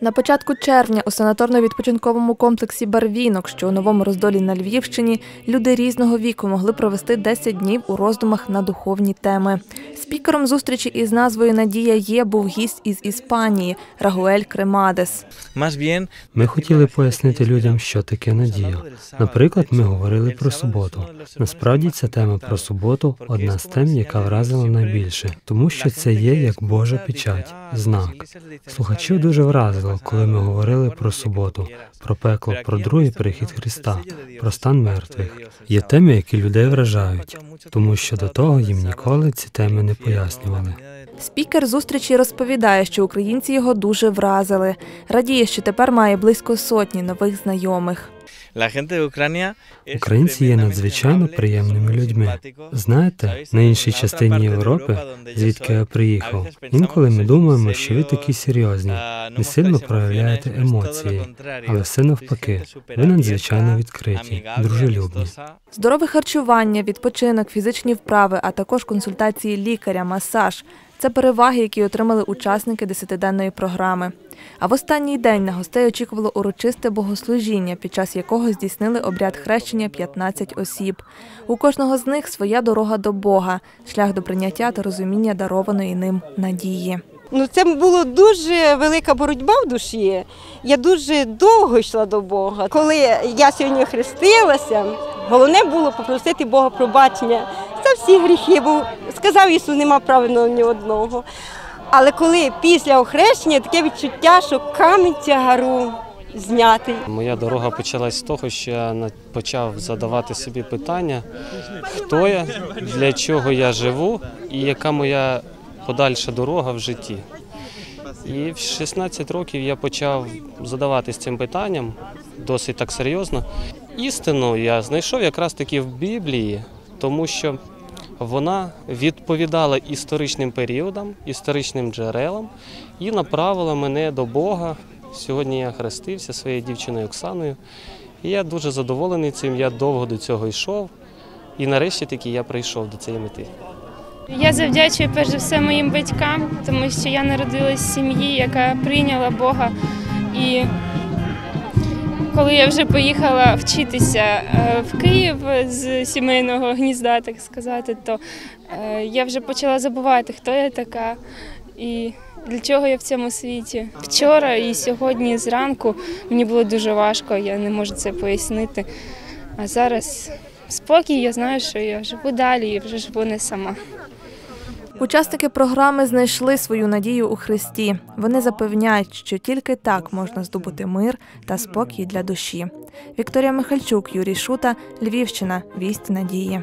На початку червня у санаторно-відпочинковому комплексі Барвінок, що у новому роздолі на Львівщині, люди різного віку могли провести 10 днів у роздумах на духовні теми. Спікером зустрічі із назвою Надія є був гість із Іспанії Рагуель Кремадес. Ми хотіли пояснити людям, що таке надія. Наприклад, ми говорили про суботу. Насправді ця тема про суботу одна з тем, яка вразила найбільше, тому що це є як Божа печать, знак. Слухачів дуже вразило, коли ми говорили про суботу, про пекло, про другий прихід Христа, про стан мертвих. Є теми, які людей вражають, тому що до того їм ніколи ці теми не пояснювали. Спікер зустрічі розповідає, що українці його дуже вразили. Радіє, що тепер має близько сотні нових знайомих. Українці є надзвичайно приємними людьми. Знаєте, на іншій частині Європи, звідки я приїхав, інколи ми думаємо, що ви такі серйозні, не сильно проявляєте емоції, але сильно Sois впаки. gente súper Ви надзвичайно відкриті, дружелюбні. Здорове харчування, відпочинок, фізичні вправи, а також консультації лікаря, масаж це переваги, які отримали учасники десятиденної програми. А в останній день на гостей очікувало урочисте богослужіння, під час якого здійснили обряд хрещення 15 осіб. У кожного з них своя дорога до Бога, шлях до прийняття та розуміння дарованої ним надії. Ну, це була дуже велика боротьба в душі. Я дуже довго йшла до Бога. Коли я сьогодні хрестилася, головне було попросити Бога пробачення за всі гріхи, бо сказав Ісус, нема правильного ні одного. Але коли після охрещення таке відчуття, що камінь тягару знятий. Моя дорога почалась з того, що я почав задавати собі питання, хто я, для чого я живу і яка моя подальша дорога в житті. І в 16 років я почав задаватись цим питанням досить так серйозно. Істину я знайшов якраз таки в Біблії, тому що вона відповідала історичним періодам, історичним джерелам і направила мене до Бога. Сьогодні я хрестився своєю дівчиною Оксаною. І я дуже задоволений цим. Я довго до цього йшов. І нарешті таки я прийшов до цієї мети. Я завдячую перш за все моїм батькам, тому що я народилась в сім'ї, яка прийняла Бога. І коли я вже поїхала вчитися е, в Київ з сімейного гнізда, так сказати, то е, я вже почала забувати, хто я така і для чого я в цьому світі. Вчора і сьогодні зранку мені було дуже важко, я не можу це пояснити. А зараз спокій, я знаю, що я живу далі і вже живу не сама. Учасники програми знайшли свою надію у Христі. Вони запевняють, що тільки так можна здобути мир та спокій для душі. Вікторія Михальчук, Юрій Шута, Львівщина. Вість надії.